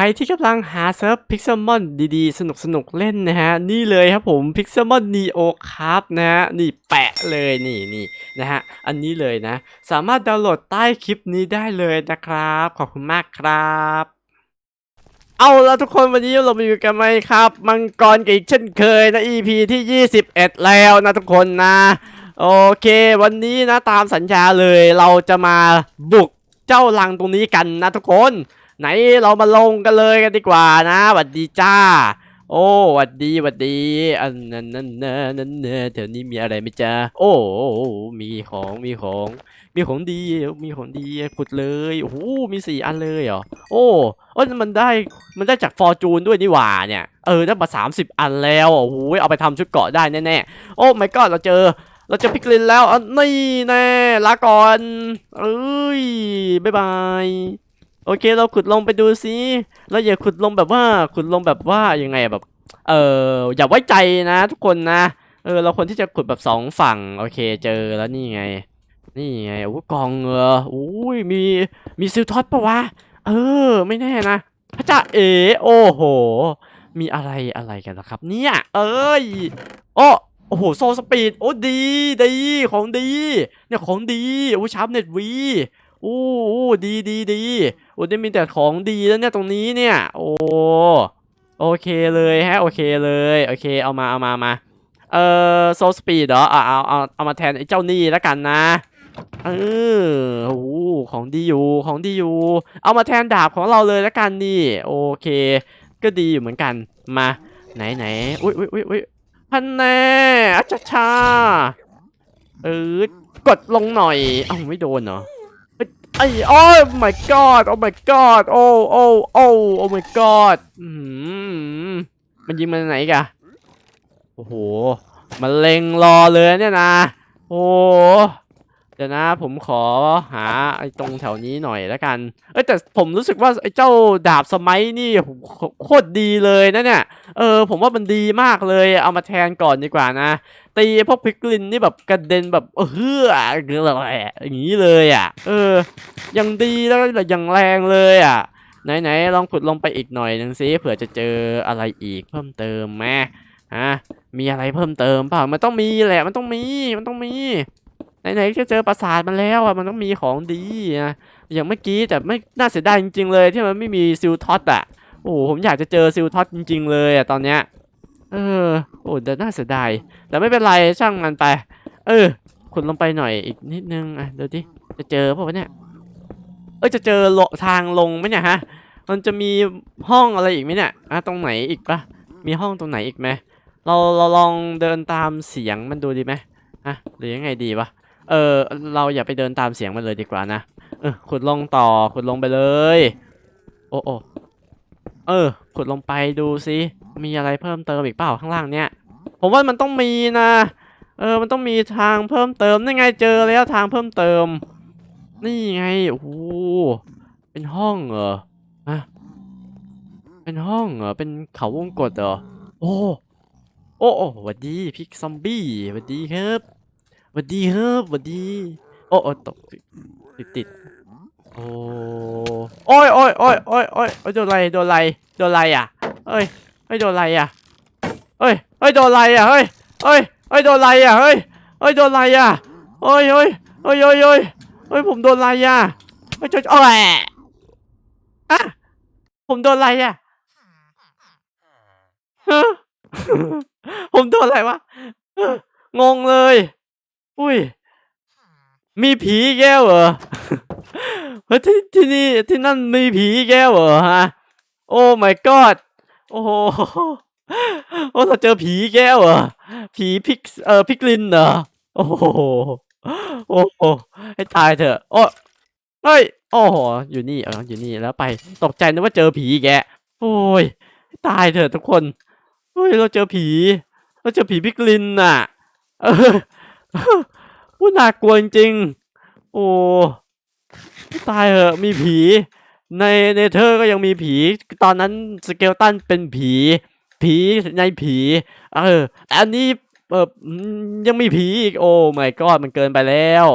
รที่กำลังหาเซิร์ฟพิกเซลมอนดีๆ สนุกๆเล่นนะฮะ นี่เลยครับผมพิกเซลมอนนีโอครับนะฮะ นี่แปะเลยนี่นี่นะฮะ อันนี้เลยนะ สามารถดาวน์โหลดใต้คลิปนี้ได้เลยนะครับ ขอบคุณมากครับเอาล้วทุกคนวันนี้เรามาอยู่กันไหมครับ มังกรกับอีกเช่นเคยนะ EP ที่ 21 แล้วนะทุกคนนะ โอเค วันนี้นะตามสัญญาเลยเราจะมาบุกเจ้าลังตรงนี้กันนะทุกคน ไหนเรามาลงกันเลยกันดีกว่านะหวัดดีจ้า โอ้หวัดดีหวัดดีอันนั้นนั่นนั่นนั่นเนอะแถวนี้มีอะไรไหมจ๊ะโอ้มีของมีของ มีของดีมีของดีขุดเลยโอ้โหมีสี่อันเลยเหรอโอ้โอ้มันได้มันได้จากฟอร์จูนด้วยนี่หว่าเนี่ยเออได้มาสามสิบอันแล้วโอ้โหเอาไปทำชุดเกาะได้แน่ๆโอ้ไม่ก็เราเจอเราเจอพิกลินแล้วอันนี่แน่ลาก่อนเอ้ยบ๊ายบาย โอเค เราขุดลงไปดูสิเราอย่าขุดลงแบบว่าขุดลงแบบว่ายังไงแบบ เอออย่าไว้ใจนะ ทุกคนนะเออเราควรที่จะขุดแบบสองฝั่งโอเคเจอแล้วนี่ไง นี่ไงโอ้กองเงอโอ้ยมีมีซิลท็อตปะวะเออ ไม่แน่นะพระเจ้าเอ๋โอ้โห มีอะไรอะไรกันล่ะครับ เนี่ย เอ้ยโอ้โอ้โหโซสปีดโอ้ดีดีของดีเนี่ยของดีโอ้ชาร์ปเน็ตวี อ้โอ้ดีดีดีโอ้ได้มีแต่ของดีแล้วเนี่ยตรงนี้เนี่ย โอ้โอเคเลยฮะโอเคเลยโอเคเอามาเอามามาเอ่อโซสปีดเหรอเอาเอาเอาเอามาแทนไอ้เจ้านี่แล้วกันนะเออโอ้โหของดีอยู่ของดีอยู่ เอามาแทนดาบของเราเลยแล้วกันนี่โอเค ก็ดีอยู่เหมือนกันมาไหนไหนอุ้ยอุ้ยอุ้ยอุ้ยพันแน่อาชาชาเออกดลงหน่อยเอ้าไม่โดนเหรอ ไอ้โอ้ my god โอ้ my god โอ้โอ้โอ้โอ้ my god อืมมันยิงมันไหนกะโอ้โหมันเล็งรอเลยเนี่ยนะ โอ้เดี๋ยวนะผมขอหาไอ้ตรงแถวนี้หน่อยแล้วกัน เอ้ยแต่ผมรู้สึกว่าไอ้เจ้าดาบสมัยนี่โหโคตรดีเลยนะเนี่ย เออผมว่ามันดีมากเลยเอามาแทนก่อนดีกว่านะ ตีพวกพิกลินนี่แบบกระเด็นแบบเออเฮืออย่างนี้เลยอะ เออ ยังดีแล้วก็ยังแรงเลยอะ ไหนๆลองขุดลงไปอีกหน่อยหนึงสิเผื่อจะเจออะไรอีกเพิ่มเติมไหมฮะมีอะไรเพิ่มเติมเปล่ามันต้องมีแหละมันต้องมีมันต้องมี ไหนๆจะเจอปราสาทมันแล้วอะมันต้องมีของดีนะอย่างเมื่อกี้แต่ไม่น่าเสียดายจริง ๆ เลยที่มันไม่มีซิลท็อตอะโอ้โหผมอยากจะเจอซิลท็อตจริง ๆ เลยอะตอนเนี้ยเออโอ้แต่น่าเสียดายแต่ไม่เป็นไรช่างมันไป เออขุดลงไปหน่อยอีกนิดนึงอะเดี๋ยวดิจะเจอเปล่าวะเนี่ยเอ้ยจะเจอโลทางลงไหมเนี่ยฮะ มันจะมีห้องอะไรอีกไหมเนี่ยอะตรงไหนอีกปะมีห้องตรงไหนอีกไหมเราเราลองเดินตามเสียงมันดูดีไหมฮะหรือยังไงดีวะ เออเราอย่าไปเดินตามเสียงมันเลยดีกว่านะเออขุดลงต่อขุดลงไปเลย โอ้โอเออ ขุดลงไปดูสิมีอะไรเพิ่มเติมอีกเปล่าข้างล่างเนี่ย ผมว่ามันต้องมีนะ เออ มันต้องมีทางเพิ่มเติมนี่ไงเจอแล้วทางเพิ่มเติม นี่ไงโอ้โหเป็นห้องเหรอฮะเป็นห้องเหรอเป็นเขาวงกตเหรอโอ้โอ้โอ้หวัดดีพิกซอมบี้หวัดดีครับ หวัดดีครับหวัดดี โอ้โอ้ตกติดติดโอ้โอ้ยโอ้ยโอ้ยโอ้ยโอ้ยโดนอะไรโดนอะไรโดนอะไรอะเอ้ยเฮ้ยโดนอะไรอะเฮ้ยเฮ้ยโดนอะไรอะเฮ้ยเฮ้ยเฮ้ยโดนอะไรอะเฮ้ยเฮ้ยโดนอะไรอะเฮ้ยเฮ้ยเฮ้ยเฮ้ยเฮ้ยเฮ้ยผมโดนอะไรอะเฮ้ยจะโอ้ยอะผมโดนอะไรอะฮะผมโดนอะไรวะงงเลย อุ้ย มีผีอีกแก้วเหรอเฮ้ยที่ที่นี่ที่นั่นมีผีอีกแก้วเหรอฮะ โอ้ my god โอ้โหโอ้เราเจอผีอีกแก้วเหรอ ผีพิกเอ่อพิกลินเหรอ โอ้โห โอ้โห ให้ตายเถอะ โอ้เฮ้ย โอ้โห อยู่นี่ เออ อยู่นี่ แล้วไป ตกใจนึกว่าเจอผีอีกแก โอ้ยให้ตายเถอะทุกคน เฮ้ย เราเจอผี เราเจอผีพิกลินน่ะ เออ ว่าน่ากลัวจริง โอ้ตายเหอะมีผี ในเนเธอร์ก็ยังมีผี ตอนนั้นสเกลตันเป็นผี ผีในผี เออ อันนี้เอออืมยังมีผีอีก โอ้ my god มันเกินไปแล้ว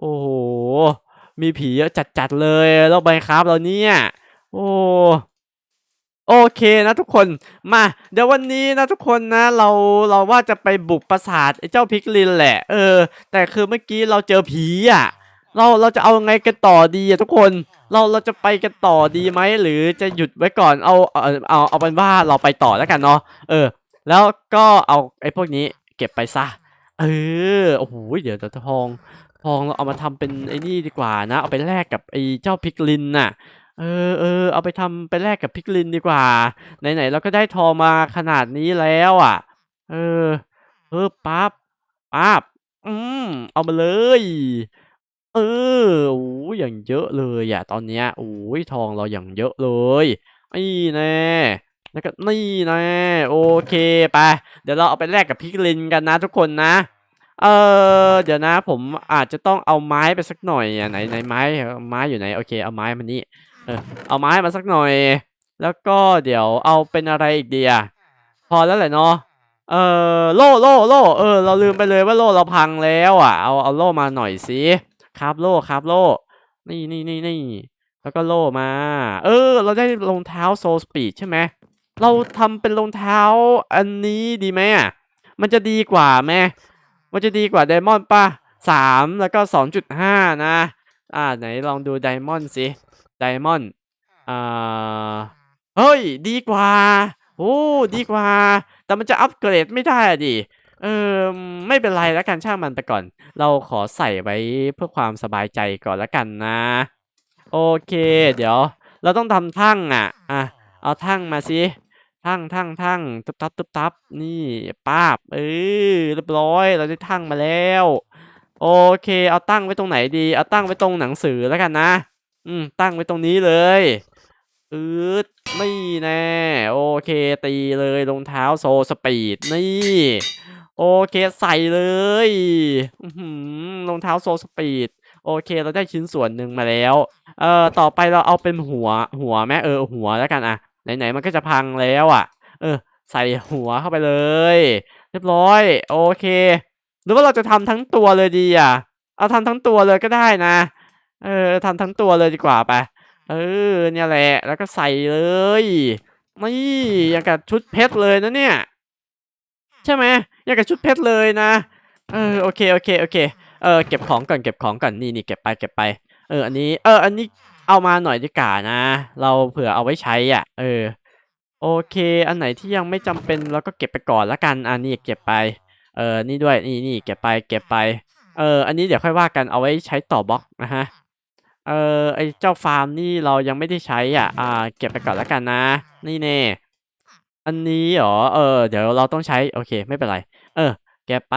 โอ้โห มีผีเยอะจัดๆเลย แล้วใบครับเราเนี่ย โอ้ โอเคนะทุกคนมาเดี๋ยววันนี้นะทุกคนนะเราเราว่าจะไปบุกปราสาทไอ้เจ้าพิกลินแหละ เออ แต่คือเมื่อกี้เราเจอผีอะเราเราจะเอาไงกันต่อดีอะทุกคนเราเราจะไปกันต่อดีไหมหรือจะหยุดไว้ก่อนเอาเอาเอาเอาเป็นว่าเราไปต่อแล้วกันเนาะเออ แล้วก็เอาไอ้พวกนี้เก็บไปซะเออโอ้โหเดี๋ยวเดี๋ยวทองทองเราเอามาทำเป็นไอ้นี่ดีกว่านะ เอาไปแลกกับไอ้เจ้าพิกลินน่ะ เออเออเอาไปทำไปแลกกับพิกลินดีกว่า ไหนๆเราก็ได้ทองมาขนาดนี้แล้วอะ เออเออปั๊บปั๊บอืมเอามาเลย เออโอ้ยอย่างเยอะเลยอะตอนเนี้ยโอ้ยทองเราอย่างเยอะเลยนี่แน่แล้วก็นี่แน่โอเคไปเดี๋ยวเราเอาไปแลกกับพิกลินกันนะทุกคนนะเออเดี๋ยวนะผมอาจจะต้องเอาไม้ไปสักหน่อยอะไหนไหนไม้ไม้อยู่ไหนโอเคเอาไม้มานี่ เออเอาไม้มาสักหน่อย แล้วก็เดี๋ยวเอาเป็นอะไรอีกดีอะพอแล้วแหละเนาะเออโล่โล่โล่เออ เราลืมไปเลยว่าโล่เราพังแล้วอะ เอาเอาโล่มาหน่อยสิคราบโล่คราบโล่นี่นี่นี่นี่แล้วก็โล่มา เออ เราได้รองเท้าโซสปีดใช่ไหมเราทำเป็นรองเท้าอันนี้ดีไหมอะมันจะดีกว่าไหมมันจะดีกว่าไดมอนด์ป่ะสามแล้วก็สองจุดห้านะ อ่าไหนลองดูไดมอนด์สิ ไดมอนด์อ่าเฮ้ย ดีกว่า โอ้ ดีกว่า แต่มันจะอัปเกรดไม่ได้อะดิ เออ ไม่เป็นไรแล้วกันช่างมันไปก่อน เราขอใส่ไว้เพื่อความสบายใจก่อนแล้วกันนะ โอเค เดี๋ยว เราต้องทำทั่งอะ อะ เอาทั่งมาสิทั่งทั่งทั่งตุ๊บตับตุ๊บตับนี่ป้าบเออเรียบร้อย เราได้ทั่งมาแล้ว โอเค เอาตั้งไว้ตรงไหนดี เอาตั้งไว้ตรงหนังสือแล้วกันนะ อืม ตั้งไว้ตรงนี้เลยอืดไม่แน่ โอเคตีเลยรองเท้าโซสปีดนี่ โอเคใส่เลยรองเท้าโซสปีดโอเคเราได้ชิ้นส่วนหนึ่งมาแล้ว เอ่อต่อไปเราเอาเป็นหัวหัวไหมเออหัวแล้วกันอะไหนๆมันก็จะพังแล้วอะ เออ ใส่หัวเข้าไปเลย เรียบร้อย โอเค หรือว่าเราจะทำทั้งตัวเลยดีอะ เอาทำทั้งตัวเลยก็ได้นะ เออทำทั้งตัวเลยดีกว่าไป เออ เนี่ยแหละ แล้วก็ใส่เลยนี่อย่างกับชุดเพชรเลยนะเนี่ย ใช่ไหมอย่างกับชุดเพชรเลยนะ เออโอเคโอเคโอเค เออเก็บของก่อนเก็บของก่อนนี่นี่เก็บไปเก็บไป เอออันนี้ เออ อันนี้เอามาหน่อยดีกว่านะ เราเผื่อเอาไว้ใช้อะ เออ โอเค อันไหนที่ยังไม่จำเป็นเราก็เก็บไปก่อนละกันอันนี้เก็บไป เออนี่ด้วยนี่นี่เก็บไปเก็บไป เออ อันนี้เดี๋ยวค่อยว่ากันเอาไว้ใช้ต่อบล็อกนะฮะ เออไอเจ้าฟาร์มนี่เรายังไม่ได้ใช้อะ อ่า เก็บไปก่อนละกันนะ นี่แน่อันนี้เหรอ เออ เดี๋ยวเราต้องใช้ โอเค ไม่เป็นไร เออ เก็บไป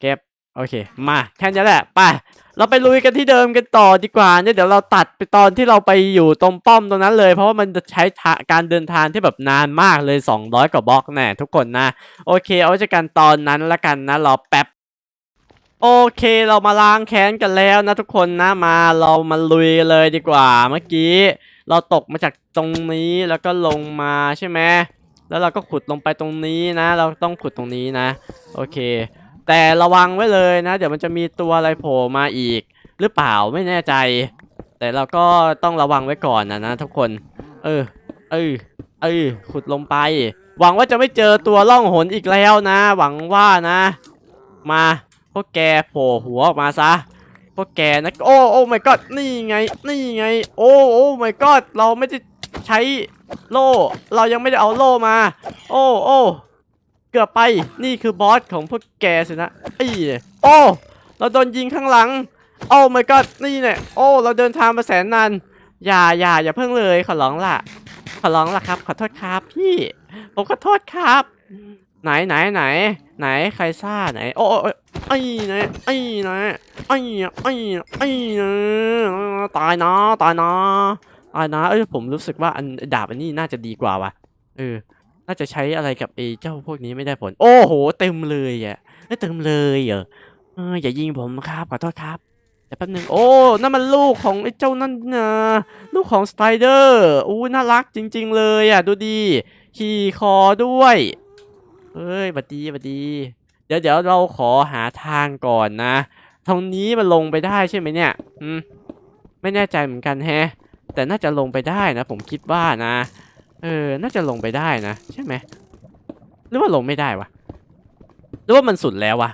เก็บ โอเค มา แค่นี้แหละ ไป เราไปลุยกันที่เดิมกันต่อดีกว่า เนี่ยเดี๋ยวเราตัดไปตอนที่เราไปอยู่ตรงป้อมตรงนั้นเลย เพราะว่ามันจะใช้ทาการเดินทางที่แบบนานมากเลย 200 กว่าบล็อกแน่ทุกคนนะ โอเค เอาไว้เจอกันตอนนั้นละกันนะ รอแป๊บ โอเคเรามาล้างแค้นกันแล้วนะทุกคนนะมาเรามาลุยเลยดีกว่าเมื่อกี้ เราตกมาจากตรงนี้แล้วก็ลงมาใช่ไหมแล้วเราก็ขุดลงไปตรงนี้นะ เราต้องขุดตรงนี้นะ โอเค แต่ระวังไว้เลยนะ เดี๋ยวมันจะมีตัวอะไรโผล่มาอีก หรือเปล่าไม่แน่ใจ แต่เราก็ต้องระวังไว้ก่อนนะนะทุกคน เออเออเออขุดลงไป หวังว่าจะไม่เจอตัวล่องหนอีกแล้วนะ หวังว่านะ มา พวกแกโผล่หัวออกมาซะพวกแกนะโอ้โอ้ my god นี่ไง นี่ไง โอ้โอ้ my god เราไม่ได้ใช้โล่ เรายังไม่ได้เอาโล่มา โอ้โอ้เกือบไปนี่คือบอสของพวกแกสินะไอ้โอ้เราโดนยิงข้างหลังโอ้ my god นี่เนี่ยโอ้เราเดินทางมาแสนนานอย่าอย่าอย่าเพิ่งเลยขอร้องล่ะ ขอร้องล่ะครับ ขอโทษครับพี่ผมขอโทษครับ ไหนไหนไหน ไหนใครซ่าไหน โอ้ โอ้ไอ้ไหนไอ้ไหนไอ้ไอ้ไอ้ตายนะตายนะตายนะเอ้ยผมรู้สึกว่าอันดาบอันนี้น่าจะดีกว่าว่ะเออ น่าจะใช้อะไรกับไอ้เจ้าพวกนี้ไม่ได้ผล โอ้โห เต็มเลยอะเอ้ยเต็มเลยเหรอเอออย่ายิงผมครับขอโทษครับเดี๋ยวแป๊บนึงโอ้นั่นมันลูกของไอ้เจ้านั่นนะลูกของสไปเดอร์อู้น่ารักจริง ๆ เลยอะ ดูดี ขี่คอด้วยเฮ้ยบัดดีบัดดี ดี๋ยวเดี๋ยวเราขอหาทางก่อนนะตรงนี้มันลงไปได้ใช่ไหมเนี่ยอืมไม่แน่ใจเหมือนกันแฮะ แต่น่าจะลงไปได้นะ ผมคิดว่านะ เออ น่าจะลงไปได้นะ ใช่ไหมหรือว่าลงไม่ได้วะหรือว่ามันสุดแล้ววะ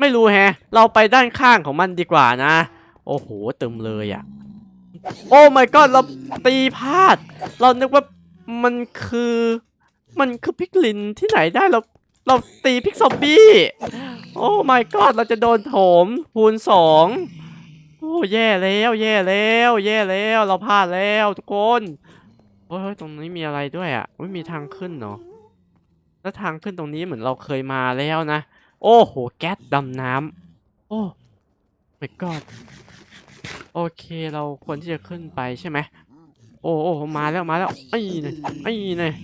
ไม่รู้แฮะ เราไปด้านข้างของมันดีกว่านะ โอ้โหเต็มเลยอะ่ะ โอ้ my god เราตีพลาด เรานึกว่ามันคือ มันคือพิกลินที่ไหนได้เรา เราตีพิกซอมบี้โอ้ my god เราจะโดนโถมคูณสองโอ้แย่แล้วแย่แล้วแย่แล้วเราพลาดแล้วทุกคนโอ้ยตรงนี้มีอะไรด้วยอะไม่มีทางขึ้นเนาะแล้วทางขึ้นตรงนี้เหมือนเราเคยมาแล้วนะ โอ้โหแก๊สดำน้ำโอ้ my god โอเคเราควรที่จะขึ้นไปใช่ไหมโอ้โอ้มาแล้วมาแล้วไอ้เนี่ยไอ้เนี่ย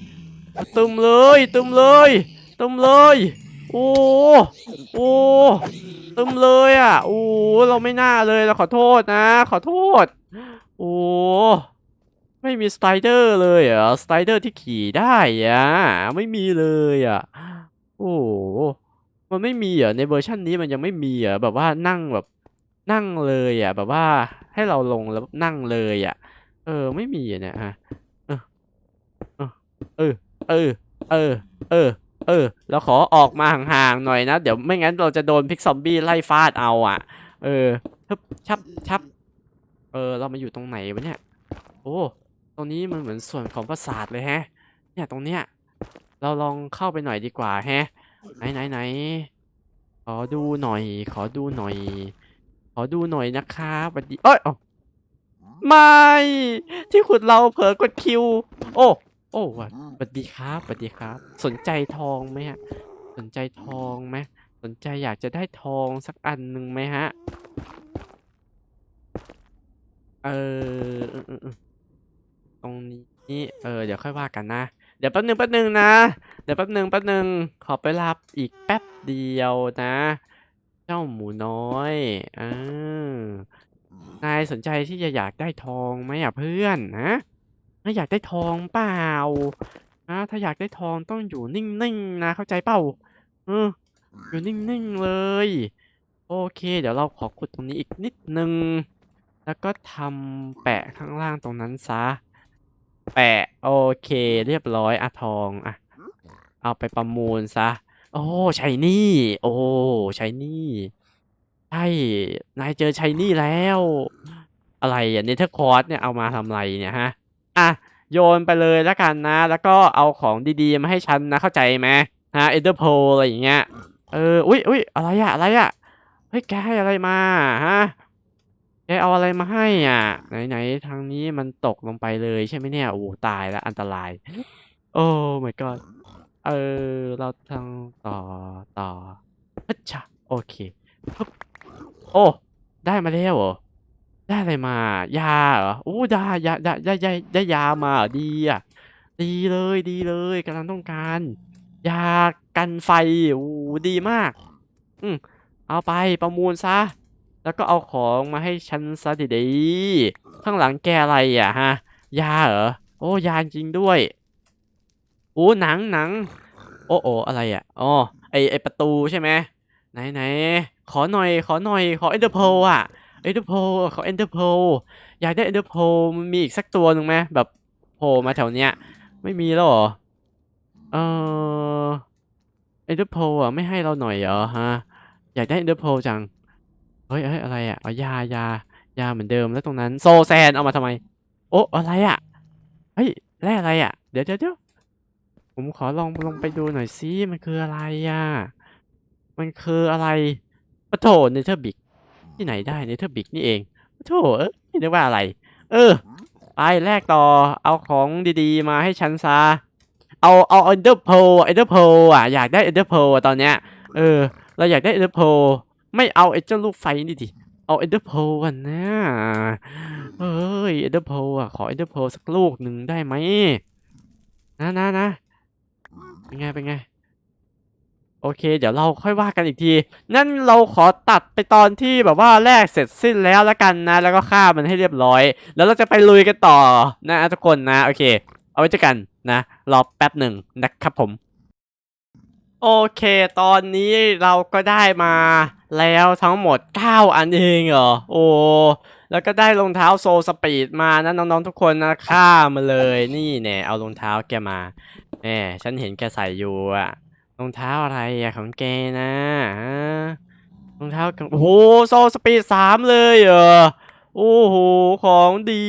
ตึมเลยตึมเลย ตึมเลย โอ้โอ้ตึมเลยอะ โอ้เราไม่น่าเลยเราขอโทษนะ ขอโทษ โอ้ไม่มีสไตรเดอร์เลยเหรอสไตรเดอร์ที่ขี่ได้อะไม่มีเลยอะโอ้มันไม่มีเหรอในเวอร์ชันนี้มันยังไม่มีเหรอแบบว่านั่งแบบนั่งเลยอะ แบบว่าให้เราลงแล้วนั่งเลยอะ เออ ไม่มีอะเนี่ยฮะเออเออเออเออเออ เออเราขอออกมาห่างๆหน่อยนะ เดี๋ยวไม่งั้นเราจะโดนพิกซอมบี้ไล่ฟาดเอาอะ เออฮึบชับชับเออ เรามาอยู่ตรงไหนวะเนี่ย โอ้ ตรงนี้มันเหมือนส่วนของปราสาทเลยแฮะ เนี่ยตรงเนี้ย เราลองเข้าไปหน่อยดีกว่าแฮะ ไหนไหนไหน ขอดูหน่อย ขอดูหน่อย ขอดูหน่อยนะครับสวัสดีเอ้ยเอ้าไม่ ที่ขุดเราเผลอกดคิว โอ้ โอ้สวัสดีครับสวัสดีครับ สนใจทองไหมฮะ สนใจทองไหมสนใจอยากจะได้ทองสักอันหนึ่งไหมฮะ เออเออเออเออตรงนี้ เออ เดี๋ยวค่อยว่ากันนะ เดี๋ยวแป๊บหนึ่งแป๊บหนึ่งนะ เดี๋ยวแป๊บหนึ่งแป๊บหนึ่งขอไปรับอีกแป๊บเดียวนะ เจ้าหมูน้อยอ่านายสนใจที่จะอยากได้ทองไหมอะเพื่อนนะ นาอยากได้ทองเปล่านะถ้าอยากได้ทองต้องอยู่นิ่งๆนะ เข้าใจเปล่าเอออยู่นิ่งๆเลย โอเค เดี๋ยวเราขอขุดตรงนี้อีกนิดนึง แล้วก็ทำแปะข้างล่างตรงนั้นซะ แปะโอเค เรียบร้อยอะทองอะเอาไปประมูลซะ โอ้ใช้นี่ โอ้ใช้นี่ใช่นายเจอใช้นี่แล้ว อะไรอะเนเธอร์คอร์สเนี่ยเอามาทำอะไรเนี่ยฮะ อะโยนไปเลยแล้วกันนะ แล้วก็เอาของดีๆมาให้ฉันนะเข้าใจไหมฮะเอเดอร์โพอะไรอย่างเงี้ยเอออุ้ยอุ้ยอะไรอะอะไรอะเฮ้ยแกให้อะไรมาฮะแกเอาอะไรมาให้อะ ไหนๆทางนี้มันตกลงไปเลยใช่ไหมเนี่ยโอ้ตายแล้วอันตราย โอ้ my god เออเราทางต่อต่อฮัชชะโอเคโอ้ได้มาแล้วเหรอ ได้อะไรมายาเหรอโอ้ได้ยาได้ได้ได้ได้ยามาดีอะดีเลยดีเลยกำลังต้องการ ยากันไฟโอ้ดีมาก อืมเอาไปประมูลซะ แล้วก็เอาของมาให้ฉันซะดีๆข้างหลังแกอะไรอะฮะ ยาเหรอโอ้ยาจริงด้วยโอ้หนังหนัง โอ้โออะไรอะอ๋อไอไอประตูใช่ไหมไหนไหนขอหน่อยขอหน่อยขอเอ็นเตอร์โพอะ เอ็นเตอร์โพขอเอ็นเตอร์โพอยากได้เอ็นเตอร์โพมันมีอีกสักตัวหนึ่งไหมแบบโผล่มาแถวเนี้ย ไม่มีแล้วเหรอ เออเอ็นเตอร์โพอะไม่ให้เราหน่อยเหรอฮะ อยากได้เอ็นเตอร์โพจัง เฮ้ยเฮ้ยอะไรอะเอายายายาเหมือนเดิมแล้วตรงนั้นโซแซนเอามาทำไม โอ้อะไรอะ เฮ้ยแร่อะไรอะ เดี๋ยวเดี๋ยวเดี๋ยวผมขอลองลงไปดูหน่อยซิมันคืออะไรอะ มันคืออะไรปะโถเนเธอร์บิก ที่ไหนได้เนเธอร์บิกนี่เองปะโถเอ้ยนึกว่าอะไร เออไปแลกต่อเอาของดีๆ มาให้ฉันซะเอาเอาเอ็นเดอร์โพเอ็นเดอร์โพอะอยากได้เอ็นเดอร์โพอะตอนเนี้ยเออ เราอยากได้เอ็นเดอร์โพไม่เอาไอ้เจ้าลูกไฟนี่ดิเอาเอ็นเดอร์โพอะนะเฮ้ยเอ็นเดอร์โพอะขอเอ็นเดอร์โพสักลูกหนึ่งได้ไหมนะนะนะเป็นไงเป็นไง โอเค เดี๋ยวเราค่อยว่ากันอีกที นั่นเราขอตัดไปตอนที่แบบว่าแรกเสร็จสิ้นแล้วแล้วกันนะ แล้วก็ฆ่ามันให้เรียบร้อย แล้วเราจะไปลุยกันต่อนะทุกคนนะ โอเค เอาไว้เจอกันนะ รอแป๊บหนึ่งนะครับผม โอเค ตอนนี้เราก็ได้มาแล้วทั้งหมด 9 อันเองเหรอ โอ้แล้วก็ได้รองเท้าโซสปีดมานะน้องๆทุกคนนะข้ามาเลยนี่แน่เอารองเท้าแกมาแหมฉันเห็นแกใส่อยู่อะ รองเท้าอะไรอะของแกนะรองเท้าของโอ้โหโซสปีดสามเลยเหรอโอ้โหของดี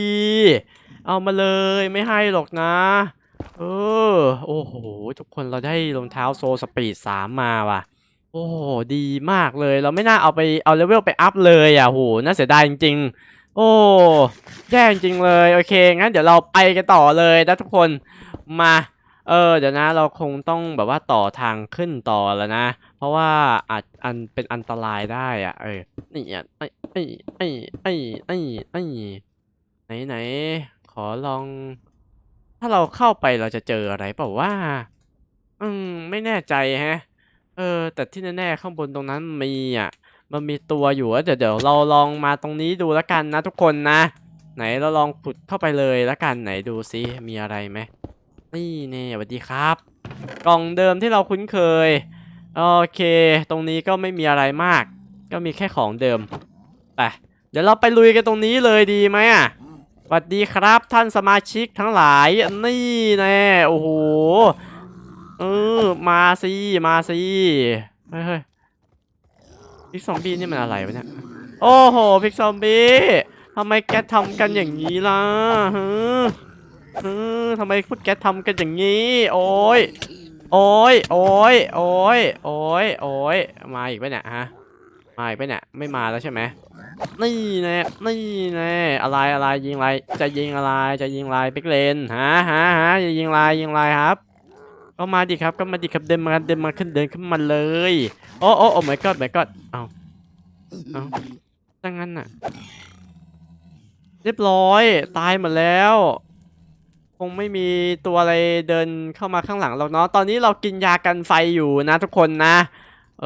เอามาเลยไม่ให้หรอกนะ เออโอ้โหทุกคนเราได้รองเท้าโซสปีดสามมาว่ะ โอ้โหดีมากเลย เราไม่น่าเอาไปเอาเลเวลไปอัพเลยอะโหน่าเสียดายจริง ๆ โอ้แย่จริงเลย โอเคงั้นเดี๋ยวเราไปกันต่อเลยนะทุกคนมา เออเดี๋ยวนะเราคงต้องแบบว่าต่อทางขึ้นต่อแล้วนะ เพราะว่าอาจอันเป็นอันตรายได้อะ เออนี่อะไอ้ไอ้ไอ้ไอ้ไอ้ไอ้ไหนไหนขอลอง ถ้าเราเข้าไปเราจะเจออะไรเปล่าว่า อืม ไม่แน่ใจแฮะ เออ แต่ที่แน่ๆข้างบนตรงนั้นมีอะ มันมีตัวอยู่เดี๋ยวเดี๋ยวเราลองมาตรงนี้ดูแล้วกันนะทุกคนนะ ไหนเราลองขุดเข้าไปเลยแล้วกันไหนดูซิมีอะไรไหม นี่นี่สวัสดีครับ กล่องเดิมที่เราคุ้นเคย โอเค ตรงนี้ก็ไม่มีอะไรมาก ก็มีแค่ของเดิม ไป เดี๋ยวเราไปลุยกันตรงนี้เลยดีไหมอะสวัสดีครับท่านสมาชิกทั้งหลาย นี่แน่โอ้โห เออ มาสิ มาสิ เฮ้ยเฮ้ยพิกซอมบี้นี่มันอะไรวะเนี่ย โอ้โห พิกซอมบี้ทำไมแกทำกันอย่างนี้ล่ะฮึ ทำไมพวกแกทำกันอย่างนี้ โอ้ย โอ้ย โอ้ย โอ้ย โอ้ย โอ้ย มาอีกปะเนี่ยฮะ มาอีกปะเนี่ย ไม่มาแล้วใช่ไหม นี่แน่นี่แน่อะไรอะไรยิงอะไร จะยิงอะไร จะยิงอะไรปิกเลนฮะฮะฮะจะยิงอะไรยิงอะไรครับก็มาดิครับก็มาดิครับเดินมาเดินมาขึ้นเดินขึ้นมาเลย โอ้โอ้โอ้ my god my god เอาเอาถ้างั้นน่ะ เรียบร้อย ตายหมดแล้ว งไม่มีตัวอะไรเดินเข้ามาข้างหลังเราเนาะตอนนี้เรากินยากันไฟอยู่นะทุกคนนะ เอ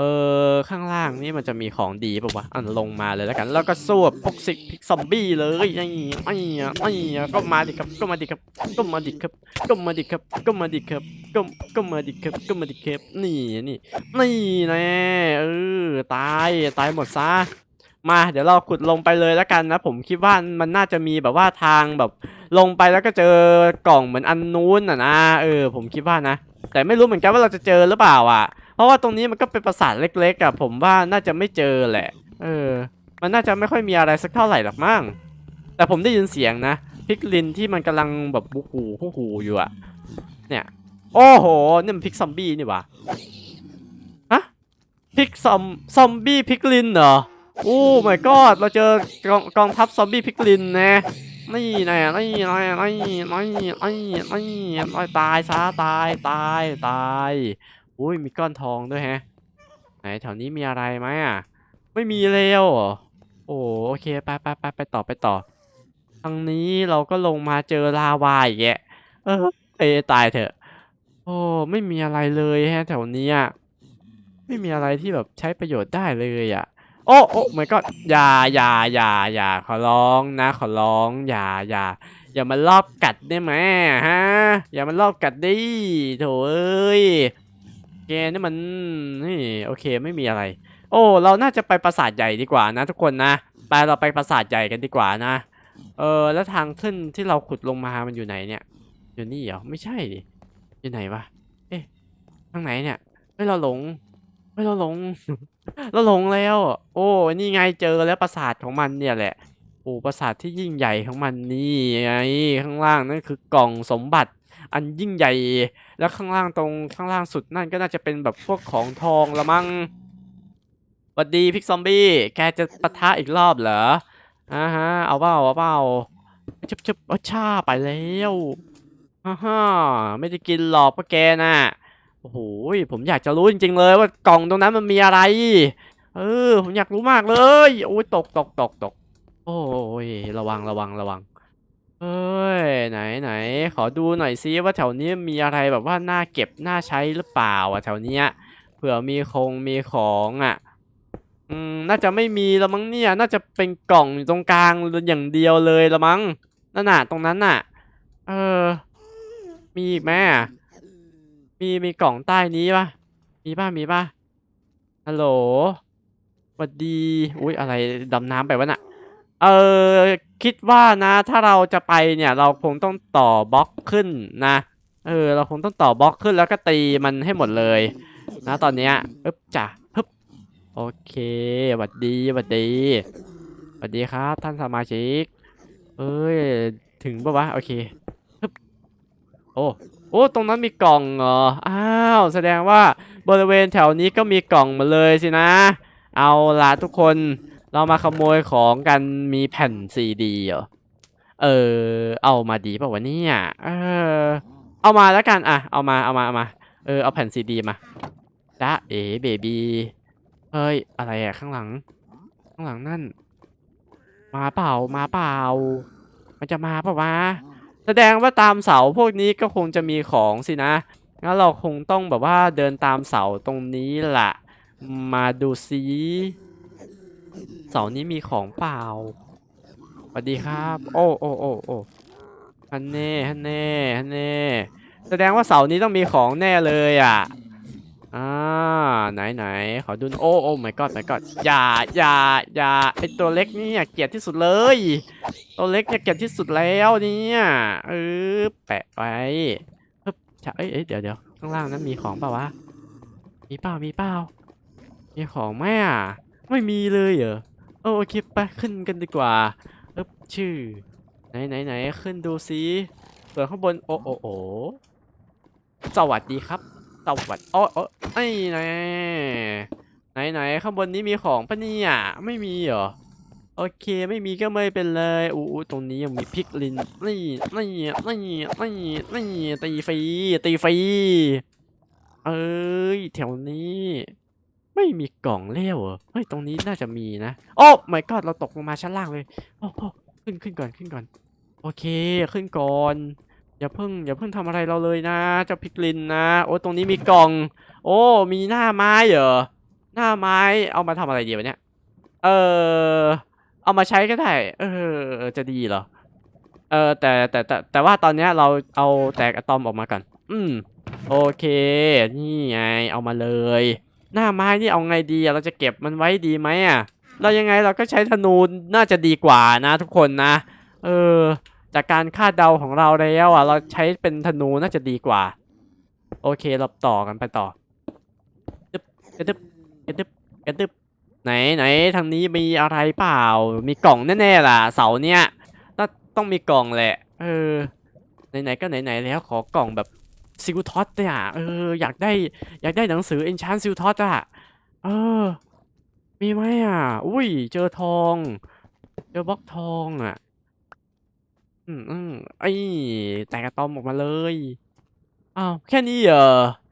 อข้างล่างนี่มันจะมีของดีป่าวะอันลงมาเลยแล้วกัน แล้วก็สู้กับพวกซิกพิกซอมบี้เลยไอ้ไอ้ไอ้ก็มาดิครับก็มาดิครับก็มาดิครับก็มาดิครับก็มาดิครับก็ก็มาดิครับก็มาดิครับนี่นี่นี่แน่เออตายตายหมดซะ มาเดี๋ยวเราขุดลงไปเลยแล้วกันนะ ผมคิดว่ามันน่าจะมีแบบว่าทางแบบ ลงไปแล้วก็เจอกล่องเหมือนอันนู้นอะนะเออ ผมคิดว่านะ แต่ไม่รู้เหมือนกันว่าเราจะเจอหรือเปล่าอะ เพราะว่าตรงนี้มันก็เป็นปราสาทเล็กๆอะผมว่าน่าจะไม่เจอแหละ เออ มันน่าจะไม่ค่อยมีอะไรสักเท่าไหร่หรอกมั้งแต่ผมได้ยินเสียงนะพิกลินที่มันกำลังแบบบูหูหูหูอยู่อะ เนี่ย โอ้โหนี่มันพิกซอมบี้นี่วะฮะพิกซอมซอมบี้พิกลินเหรอ โอ้ my god เราเจอกองกองทัพซอมบี้พิกลินนะนี่แน่นี่แน่นี่นี่นี่นี่ตายซะตายตายตายอุ้ยมีก้อนทองด้วยแฮะไหนแถวนี้มีอะไรไหมอะไม่มีแล้วเหรอโอ้โอเคไปไปไปไปต่อไปต่อทางนี้เราก็ลงมาเจอลาวาอีกแกเออเอตายเถอะ โอ้ไม่มีอะไรเลยฮะแถวนี้ไม่มีอะไรที่แบบใช้ประโยชน์ได้เลยอะ โอ้โอ้เหมือนก็อย่าอย่าอย่าอย่าขอร้องนะ ขอร้องอย่าอย่าอย่ามาลอบกัดได้ไหมฮะ อย่ามาลอบกัดดิโถเอ้ยแกนี่มันนี่โอเคไม่มีอะไร โอ้ เราน่าจะไปปราสาทใหญ่ดีกว่านะ ทุกคนนะไปเราไปปราสาทใหญ่กันดีกว่านะ เออแล้วทางขึ้นที่เราขุดลงมามันอยู่ไหนเนี่ยอยู่นี่เหรอไม่ใช่ดิอยู่ไหนวะเอ๊ะทางไหนเนี่ยเฮ้ยเราหลงเฮ้ยเราหลง เราหลงแล้ว โอ้ นี่ไงเจอแล้วปราสาทของมันเนี่ยแหละ โอ้ปราสาทที่ยิ่งใหญ่ของมันนี่ไงข้างล่างนั่นคือกล่องสมบัติ อันยิ่งใหญ่ แล้วข้างล่างตรงข้างล่างสุดนั่นก็น่าจะเป็นแบบพวกของทองละมั้งสวัสดีพิกซอมบี้ แกจะปะทะอีกรอบเหรออ่าฮะ เอาเปล่าเอาเปล่าชึบชึบอาช่าไปแล้วฮ่าฮ่าไม่ได้กินหรอกพวกแกน่ะ โอ้โหผมอยากจะรู้จริง ๆ เลยว่ากล่องตรงนั้นมันมีอะไร เออ ผมอยากรู้มากเลยโอ้ยตกตกตกตกโอ้ยระวังระวังระวังเอ้ยไหนไหนขอดูหน่อยซิว่าแถวนี้มีอะไรแบบว่าน่าเก็บน่าใช้หรือเปล่าอะแถวเนี้ยเผื่อมีคงมีของอะอืมน่าจะไม่มีละมั้งเนี่ย น่าจะเป็นกล่องอยู่ตรงกลางอย่างเดียวเลยละมั้งนั่นน่ะตรงนั้นน่ะ เออ มีอีกไหมอะ มีมีกล่องใต้นี้ปะมีป่ะมีป่ะฮัลโหลสวัสดีอุ้ยอะไรดำน้ำไปวะน่ะเออคิดว่านะ ถ้าเราจะไปเนี่ย เราคงต้องต่อบล็อกขึ้นนะเออเราคงต้องต่อบล็อกขึ้นแล้วก็ตีมันให้หมดเลย นะตอนเนี้ยอึ๊บจ้ะฮึบโอเคหวัดดีหวัดดีหวัดดีครับ ท่านสมาชิก เอ้ย ถึงปะวะ โอเคฮึบโอ้ โอ้ตรงนั้นมีกล่องเหรอ อ้าว แสดงว่าบริเวณแถวนี้ก็มีกล่องมาเลยสินะ เอาละทุกคน เรามาขโมยของกันมีแผ่นซีดีเหรอ เออ เอามาดีป่าวะเนี่ย เออ เอามาแล้วกันอะ เอามา เอามา เอามา เออ เอาแผ่นซีดีมาจ้าเอ๋เบบีเฮ้ย อะไรอะข้างหลัง ข้างหลังนั่น มาเปล่า มาเปล่า มันจะมาปล่าวะ แสดงว่าตามเสาพวกนี้ก็คงจะมีของสินะ งั้นเราคงต้องแบบว่าเดินตามเสาตรงนี้ล่ะ มาดูซิเสานี้มีของเปล่าสวัสดีครับ โอ้โอ้โอ้โอ้ฮันเน่ฮันเน่ฮันเน่ แสดงว่าเสานี้ต้องมีของแน่เลยอะ อ่าไหนไหนขอดูหน่อยโอ้โอ้ my god my god อย่าอย่าอย่าไอตัวเล็กนี่เกลียดที่สุดเลย ตัวเล็กเนี่ยเกลียดที่สุดแล้วเนี่ยเออแปะไว้ฮึบจะเอ้ยเอ้ยเดี๋ยวเดี๋ยวข้างล่างนั้นมีของเปล่าวะมีเปล่ามีเปล่ามีของไหมอะไม่มีเลยเหรอเออโอเคไปขึ้นกันดีกว่าเอ๊บชื่อ ไหนไหนไหนขึ้นดูซิเปิดข้างบนโอ้โอ้โอ้สวัสดีครับ สวัดีโอ้โอ้ไอ้ไหนไหนไหนข้างบนนี้มีของปะเนี่ยไม่มีเหรอโอเคไม่มีก็ไม่เป็นเลยอู้ตรงนี้ยังมีพริกลินนี่นี่นี่นี่นี่ตีฟรีตีฟรีเอ้ยแถวนี้ ไม่มีกล่องเลี้ยวเหรอเฮ้ยตรงนี้น่าจะมีนะโอ้ my god เราตกลงมาชั้นล่างเลยโอ้โอ้ขึ้นขึ้นก่อนขึ้นก่อน โอเคขึ้นก่อน อย่าเพิ่งอย่าเพิ่งทำอะไรเราเลยนะเจ้าพิกลินนะ โอ้ตรงนี้มีกล่อง โอ้ มีหน้าไม้เหรอหน้าไม้เอามาทำอะไรดีวะเนี่ยเออเอามาใช้ก็ได้ เออ จะดีเหรอ เออแต่แต่แต่แต่ว่าตอนเนี้ยเราเอาแตกอะตอมออกมาก่อน อืม โอเค นี่ไง เอามาเลย หน้าไม้นี่เอาไงดีเราจะเก็บมันไว้ดีไหมอะ เรายังไงเราก็ใช้ธนูน่าจะดีกว่านะทุกคนนะ เออ จากการคาดเดาของเราแล้วอะเราใช้เป็นธนูน่าจะดีกว่า โอเคเราต่อกันไปต่อดึบกระดึบกระดึบกระดึบไหนไหนทางนี้มีอะไรเปล่า มีกล่องแน่ๆล่ะ เสาเนี้ยต้องต้องมีกล่องแหละ เออไหนๆก็ไหนๆแล้วขอกล่องแบบซิลท็อตเนี่ยเอออยากได้อยากได้หนังสือ Enchant ซิลท็อตอะเออ มีไหมอะ อุ้ย เจอทอง เจอบล็อกทองอะ อืมอืมไอ้แตกอะตอมออกมาเลยอ้าวแค่นี้เหรอ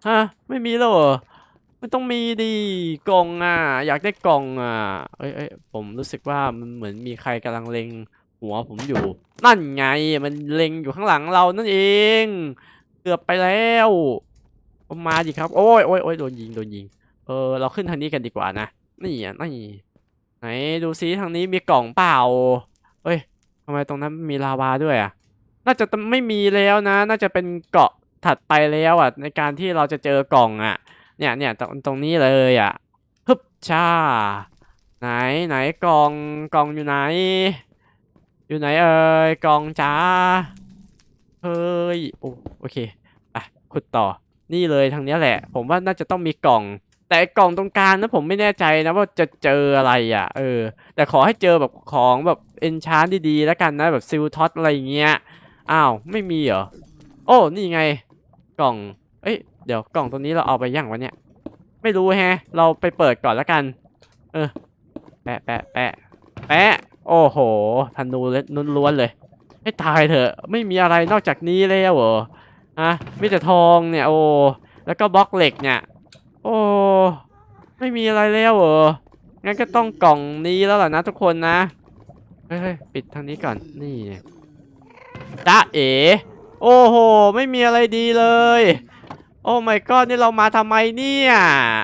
ฮะ ไม่มีแล้วเหรอมันต้องมีดิกล่องอะ อยากได้กล่องอะเอ้ยเอ้ยผมรู้สึกว่ามันเหมือนมีใครกำลังเล็งหัวผมอยู่ นั่นไงมันเล็งอยู่ข้างหลังเรานั่นเอง เกือบไปแล้วเอามาดิครับ โอ้ยโอ้ยโอ้ยโดนยิงโดนยิง เออเราขึ้นทางนี้กันดีกว่านะนี่อะนี่ไหนดูซิทางนี้มีกล่องเปล่า ทำไมตรงนั้นมีลาวาด้วยอะ น่าจะไม่มีแล้วนะ น่าจะเป็นเกาะถัดไปแล้วอะ ในการที่เราจะเจอกล่องอะ เนี่ยเนี่ยตรงตรงนี้เลยอะฮึบชาไหนไหนกล่องกล่องอยู่ไหน อยู่ไหนเอ่ยกล่องจ้าเฮ้ยโอโอเคอะขุดต่อนี่เลยทางนี้แหละ ผมว่าน่าจะต้องมีกล่อง แต่กล่องตรงกลางนะผมไม่แน่ใจนะว่าจะเจออะไรอะ เออ แต่ขอให้เจอแบบของแบบเอนชานดีๆแล้วกันนะแบบซิลท็อตอะไรเงี้ยอ้าวไม่มีเหรอโอ้นี่ไง กล่อง เอ้ยเดี๋ยวกล่องตัวนี้เราเอาไปย่างวะเนี่ย ไม่รู้แฮะ เราไปเปิดก่อนแล้วกัน เออ แปะแปะแปะแปะโอ้โหธนูเล็ดนุ่นล้วนเลยให้ตายเถอะ ไม่มีอะไรนอกจากนี้แล้วเหรอฮะมีแต่ทองเนี่ยโอ้แล้วก็บล็อกเหล็กเนี่ย โอ้ ไม่มีอะไรแล้วเหรอ งั้นก็ต้องกล่องนี้แล้วล่ะนะทุกคนนะ เฮ้ยปิดทางนี้ก่อน นี่จ้าเอ๋ โอ้โห ไม่มีอะไรดีเลย โอ้ my god นี่เรามาทำไมเนี่ย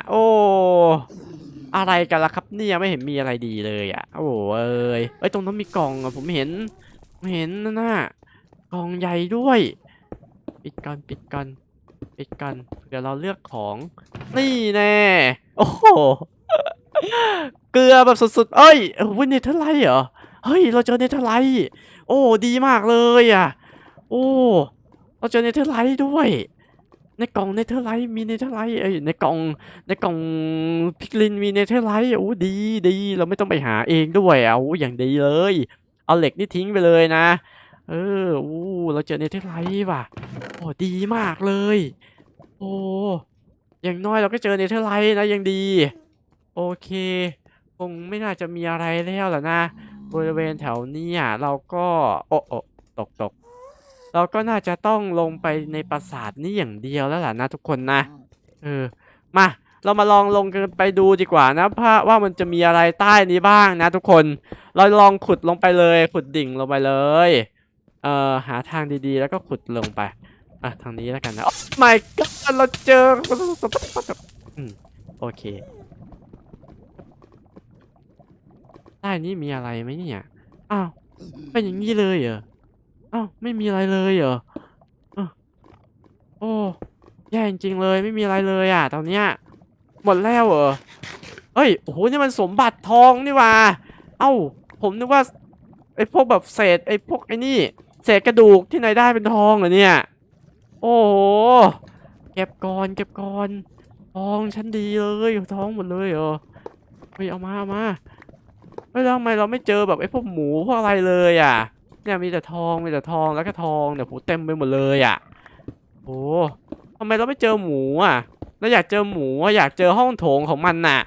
โอ้อะไรกันล่ะครับเนี่ยไม่เห็นมีอะไรดีเลยอะโอ้เอ้ยเอ้ยตรงนั้นมีกล่องอะผมเห็นเห็นนะน่ะกล่องใหญ่ด้วย ปิดกันปิดกัน ปิดกัน เดี๋ยวเราเลือกของ นี่แน่ โอ้โห เกลือแบบสุดๆ เอ้ยโอ้โหเนเธอร์ไลท์เหรอ เฮ้ย เราเจอเนเธอร์ไลท์โอ้ ดีมากเลยอะ โอ้ เราเจอเนเธอร์ไลท์ด้วย ในกล่องเนเธอร์ไลท์มีเนเธอร์ไลท์เอ้ย ในกล่อง ในกล่องพิกลินมีเนเธอร์ไลท์โอ้ ดีดี เราไม่ต้องไปหาเองด้วยอะโอ้อย่างดีเลย เอาเหล็กนี่ทิ้งไปเลยนะ เออโอ้เราเจอเนเธอร์ไลท์ว่ะโอ้ดีมากเลย โอ้อย่างน้อยเราก็เจอเนเธอร์ไลท์นะยังดี โอเค คงไม่น่าจะมีอะไรแล้วล่ะนะ บริเวณแถวนี้ยเราก็โอ้โอ้ตกตกเราก็น่าจะต้องลงไปในปราสาทนี้อย่างเดียวแล้วล่ะนะทุกคนนะ เออ มาเรามาลองลงกันไปดูดีกว่านะเพราะว่ามันจะมีอะไรใต้นี้บ้างนะทุกคน เราลองขุดลงไปเลย ขุดดิ่งลงไปเลย เอ่อหาทางดีๆ แล้วก็ขุดลงไป อะทางนี้แล้วกันนะ oh my god เราเจออืมโอเค ใต้นี้มีอะไรไหมเนี่ย อ้าว เป็นอย่างนี้เลยเหรอ อ้าว ไม่มีอะไรเลยเหรออ้าโอ้แย่จริงเลยไม่มีอะไรเลยอะ ตอนเนี้ย หมดแล้วเหรอ เฮ้ย โอ้โห นี่มันสมบัติทองนี่ว่า เอ้า ผมนึกว่าไอ้พวกแบบเศษไอ้พวกไอ้นี่ เศษกระดูกที่ไหนได้เป็นทองเหรอเนี่ย โอ้โห เก็บก่อนเก็บก่อน ทองชั้นดีเลยทองหมดเลยเหรอเฮ้ยเอามาเอามาเฮ้ยแล้วทำไมเราไม่เจอแบบไอ้พวกหมูพวกอะไรเลยอะ เนี่ยมีแต่ทองมีแต่ทองแล้วก็ทองเนี่ยโหเต็มไปหมดเลยอะโอ้ทำไมเราไม่เจอหมูอะเราอยากเจอหมูอะอยากเจอห้องโถงของมันน่ะ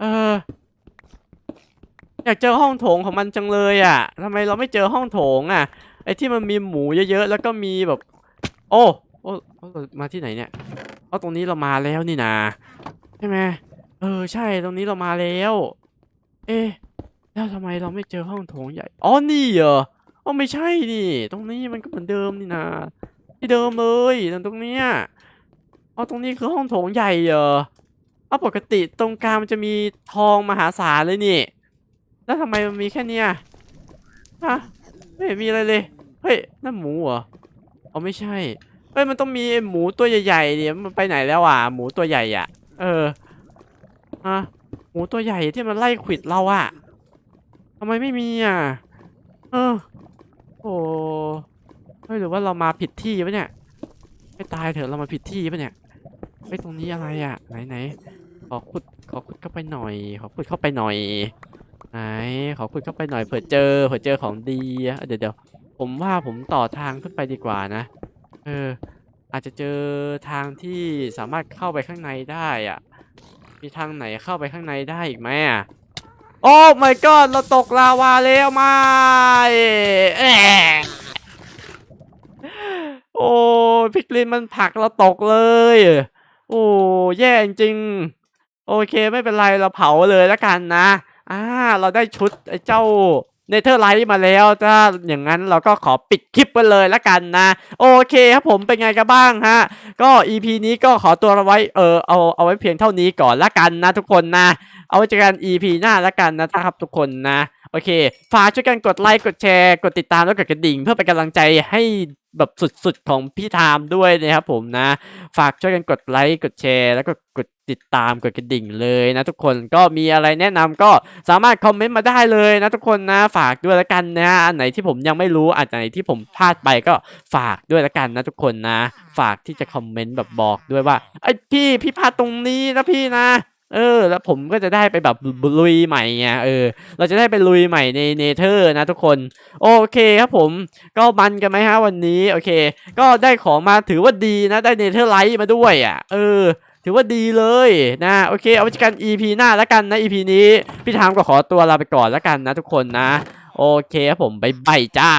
เออ อยากเจอห้องโถงของมันจังเลยอะทำไมเราไม่เจอห้องโถงอะ ไอ้ที่มันมีหมูเยอะๆแล้วก็มีแบบโอ้โอ้โอ้มาที่ไหนเนี่ยเอาตรงนี้เรามาแล้วนี่นะใช่ไหมเออใช่ตรงนี้เรามาแล้ว เอ๊ะแล้วทำไมเราไม่เจอห้องโถงใหญ่อ๋อนี่เหรออ๋อไม่ใช่นี่ ตรงนี้มันก็เหมือนเดิมนี่นะที่เดิมเลยนั่นตรงเนี้ยอ๋อตรงนี้คือห้องโถงใหญ่เหรออ๋อปกติตรงกลางมันจะมีทองมหาศาลเลยนี่ แล้วทำไมมันมีแค่เนี้ยฮะไม่มีอะไรเลย เฮ้ยนั่นหมูเหรออ๋อไม่ใช่ เฮ้ยมันต้องมีหมูตัวใหญ่ๆเนี่ยมันไปไหนแล้วอะ หมูตัวใหญ่อะ เออฮะหมูตัวใหญ่ที่มันไล่ขวิดเราอะทำไมไม่มีอะ เออ โอ้เฮ้ยหรือว่าเรามาผิดที่ปะเนี่ย ไม่ตายเถอะเรามาผิดที่ปะเนี่ยเฮ้ยตรงนี้อะไรอะ ไหนไหนขอขุดขอขุดเข้าไปหน่อย ขอขุดเข้าไปหน่อย ไหนขอขุดเข้าไปหน่อยเผื่อเจอเผื่อเจอของดีอะเดี๋ยวเดี๋ยว ผมว่าผมต่อทางขึ้นไปดีกว่านะ เออ อาจจะเจอทางที่สามารถเข้าไปข้างในได้อะมีทางไหนเข้าไปข้างในได้อีกไหมอะ โอ้ my god เราตกลาวาแล้วไม่โอ้พิกลินมันผลักเราตกเลย โอ้ แย่จริง โอเคไม่เป็นไรเราเผาเลยแล้วกันนะ อ่า เราได้ชุดไอ้เจ้า เนเธอร์ไลท์มาแล้ว ถ้าอย่างนั้นเราก็ขอปิดคลิปไปเลยละกันนะ โอเคครับผมเป็นไงกันบ้างฮะ ก็ EP นี้ก็ขอตัวไว้เออเอาเอาไว้เพียงเท่านี้ก่อนละกันนะทุกคนนะ เอาไว้เจอกัน EP หน้าละกันนะครับทุกคนนะ โอเคฝากช่วยกันกดไลค์กดแชร์กดติดตามแล้วกดกระดิ่ง เพื่อเป็นกำลังใจให้แบบสุดๆของพี่ไทม์ด้วยนะครับผมนะ ฝากช่วยกันกดไลค์กดแชร์แล้วก็กดติดตามกดกระดิ่งเลยนะทุกคนก็มีอะไรแนะนำก็สามารถคอมเมนต์มาได้เลยนะทุกคนนะฝากด้วยละกันนะอันไหนที่ผมยังไม่รู้อันไหนที่ผมพลาดไปก็ฝากด้วยละกันนะทุกคนนะ ฝากที่จะคอมเมนต์แบบบอกด้วยว่าไอพี่พี่พลาดตรงนี้นะพี่นะ เออ แล้วผมก็จะได้ไปแบบลุยใหม่ไงเออ เราจะได้ไปลุยใหม่ในเนเธอร์นะทุกคน โอเคครับผม ก็มันกันไหมฮะวันนี้ โอเค ก็ได้ของมาถือว่าดีนะ ได้เนเธอร์ไลท์มาด้วยอะ เออ ถือว่าดีเลยนะ โอเค เอาไว้กัน EP หน้าแล้วกันนะ EP นี้ พี่ทามก็ขอตัวลาไปก่อนแล้วกันนะทุกคนนะ โอเคครับผมบายบายจ้า